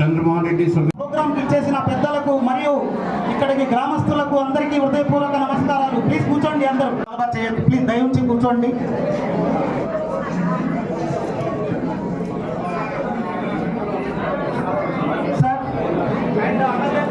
Chandramohan Reddy programme చేసిన పెద్దలకు మరియు ఇక్కడికి గ్రామస్తులకు అందరికీ హృదయపూర్వక నమస్కారాలు. ప్లీజ్ కూర్చోండి అందరూ. చేయండి. ప్లీజ్ దయవుంచి కూర్చోండి. సార్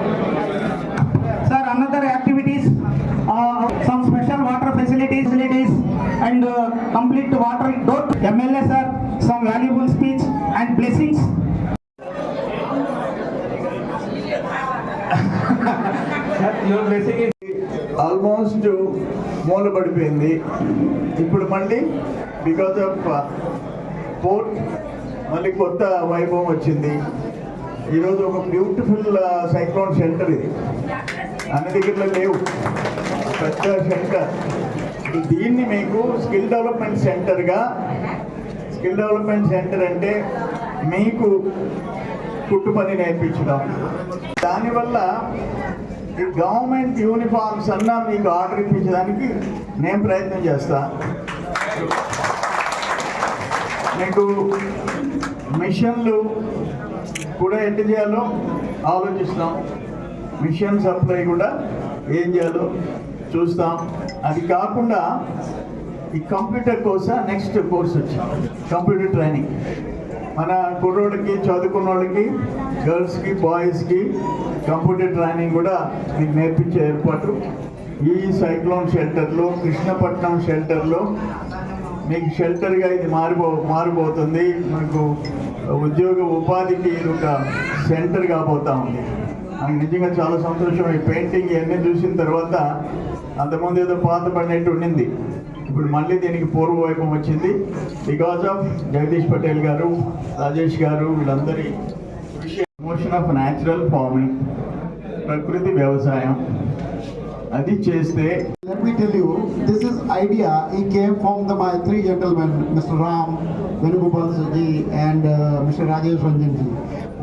your blessing is మూలపడిపోయింది ఇప్పుడు మళ్ళీ బికాజ్ ఆఫ్ పోర్ట్ మళ్ళీ కొత్త వైభవం వచ్చింది. ఈరోజు ఒక బ్యూటిఫుల్ సైక్లోన్ సెంటర్ ఇది. అన్ని దగ్గరలో లేవు. పెద్ద సెంటర్ దీన్ని మీకు స్కిల్ డెవలప్మెంట్ సెంటర్గా స్కిల్ డెవలప్మెంట్ సెంటర్ అంటే మీకు కుట్టు పని నేర్పించడం. దానివల్ల ఈ గవర్నమెంట్ యూనిఫామ్స్ అన్నా మీకు ఆర్డర్ ఇప్పించడానికి నేను ప్రయత్నం చేస్తా. మీకు మిషన్లు కూడా ఎట్టు చేయాలో ఆలోచిస్తాం. మిషన్ సప్లై కూడా ఏం చేయాలో చూస్తాం. అది కాకుండా ఈ కంప్యూటర్ కోర్సా నెక్స్ట్ కోర్స్ వచ్చింది. Computer training. మన కుర్రోళ్ళకి చదువుకున్న వాళ్ళకి గర్ల్స్కి బాయ్స్కి కంప్యూటర్ ట్రైనింగ్ కూడా మీకు నేర్పించే ఏర్పాటు. ఈ సైక్లోన్ షెల్టర్లో కృష్ణపట్నం షెల్టర్లో మీకు షెల్టర్గా ఇది మారిపో మారిపోతుంది. మీకు ఉద్యోగ ఉపాధికి ఇది ఒక సెంటర్ కాబోతా ఉంది. నాకు నిజంగా చాలా సంతోషం. ఈ పెయింటింగ్ ఇవన్నీ చూసిన తర్వాత అంతకుముందు ఏదో పాత పడినట్టు ఉండింది. ఇప్పుడు మళ్ళీ దీనికి పూర్వవైభవం వచ్చింది. బికాజ్ ఆఫ్ జగదీష్ పటేల్ గారు రాజేష్ గారు వీళ్ళందరి ప్రమోషన్ ఆఫ్ న్యాచురల్ ఫార్మింగ్ ప్రకృతి వ్యవసాయం అది చేస్తే Let me tell you, this is idea, it came from the, my three gentlemen, Mr. Ram, Venugopal Ji and uh, Mr. Rajesh Ranjan Ji.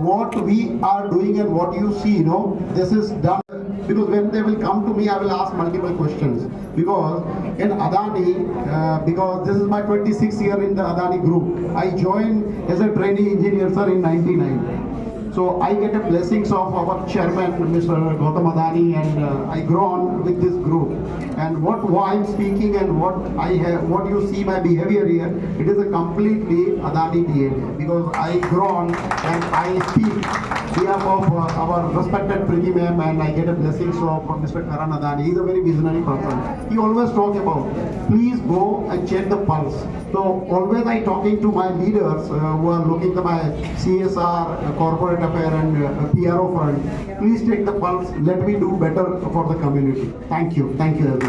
What we are doing and what you see, you know, this is done because when they will come to me, I will ask multiple questions. Because in Adani, uh, because this is my 26th year in the Adani group, I joined as a trainee engineer, sir, in 99. So I get a blessings of our chairman, Mr. Gautam Adani, and uh, I grow on with this group. And what why I'm speaking and what I have, what you see my behavior here, it is a completely Adani DNA because I grow and I speak behalf of uh, our respected Priti ma'am and I get a blessing uh, Mr. Karan Adani. He's a very visionary person. He always talk about, please go and check the pulse. So always I talking to my leaders uh, who are looking at my CSR, uh, corporate affair and uh, PRO front. Please take the pulse. Let me do better for the community. Thank you. Thank you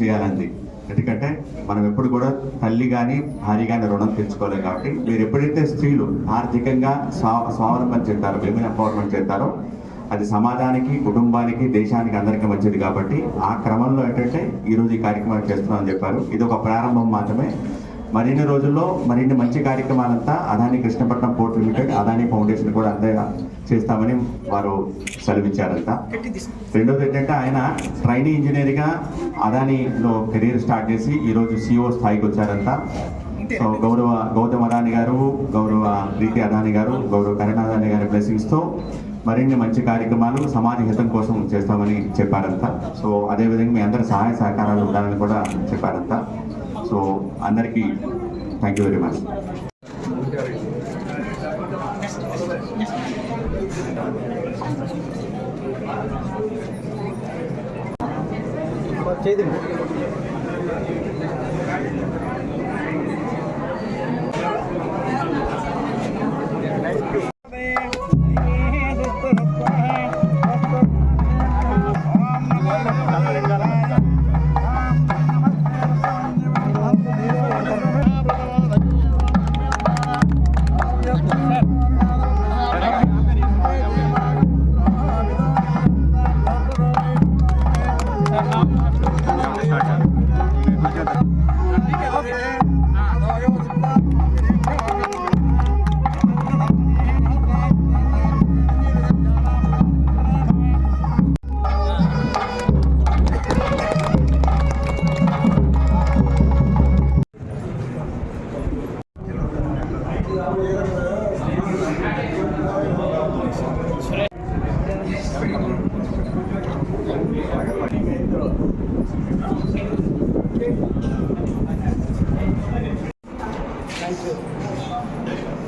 చేయాలండి. ఎందుకంటే మనం ఎప్పుడు కూడా తల్లి కానీ భార్య కానీ రుణం తీర్చుకోలేం కాబట్టి మీరు ఎప్పుడైతే స్త్రీలు ఆర్థికంగా స్వా స్వావలంబన చెందారో విమెన్ ఎంపవర్మెంట్ చెందారో అది సమాజానికి కుటుంబానికి దేశానికి అందరికీ మంచిది కాబట్టి ఆ క్రమంలో ఏంటంటే ఈరోజు ఈ కార్యక్రమాలు చేస్తున్నామని చెప్పారు. ఇది ఒక ప్రారంభం మాత్రమే. మరిన్ని రోజుల్లో మరిన్ని మంచి కార్యక్రమాలంతా Adani Krishnapatnam port limited Adani foundation కూడా అందే చేస్తామని వారు సెలవిచ్చారంట. రెండోది ఏంటంటే ఆయన ట్రైనీ ఇంజనీర్గా అదానిలో కెరీర్ స్టార్ట్ చేసి ఈరోజు సిఓ స్థాయికి వచ్చారంట. సో గౌరవ గౌతమ్ అదాని గారు గౌరవ ప్రీతి అదాని గారు గౌరవ కరణ్ అదాని గారి బ్లెస్సింగ్స్తో మరిన్ని మంచి కార్యక్రమాలు సమాజ హితం కోసం చేస్తామని చెప్పారంట. సో అదేవిధంగా మీ అందరి సహాయ సహకారాలు ఉండాలని కూడా చెప్పారంట. సో అందరికీ థ్యాంక్ యూ వెరీ మచ్ చేయండి তার নাম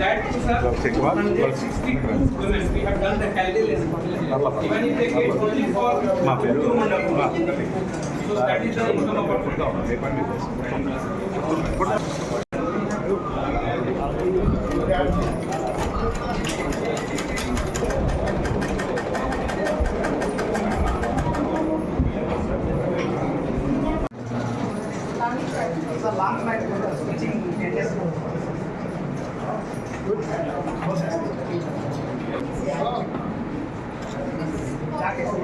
that sir, hundred sixty-two women, we have done the calculation. Even if they get only for two months. So that is the income of a It's a long night, switching changes. Jacket. Gracias.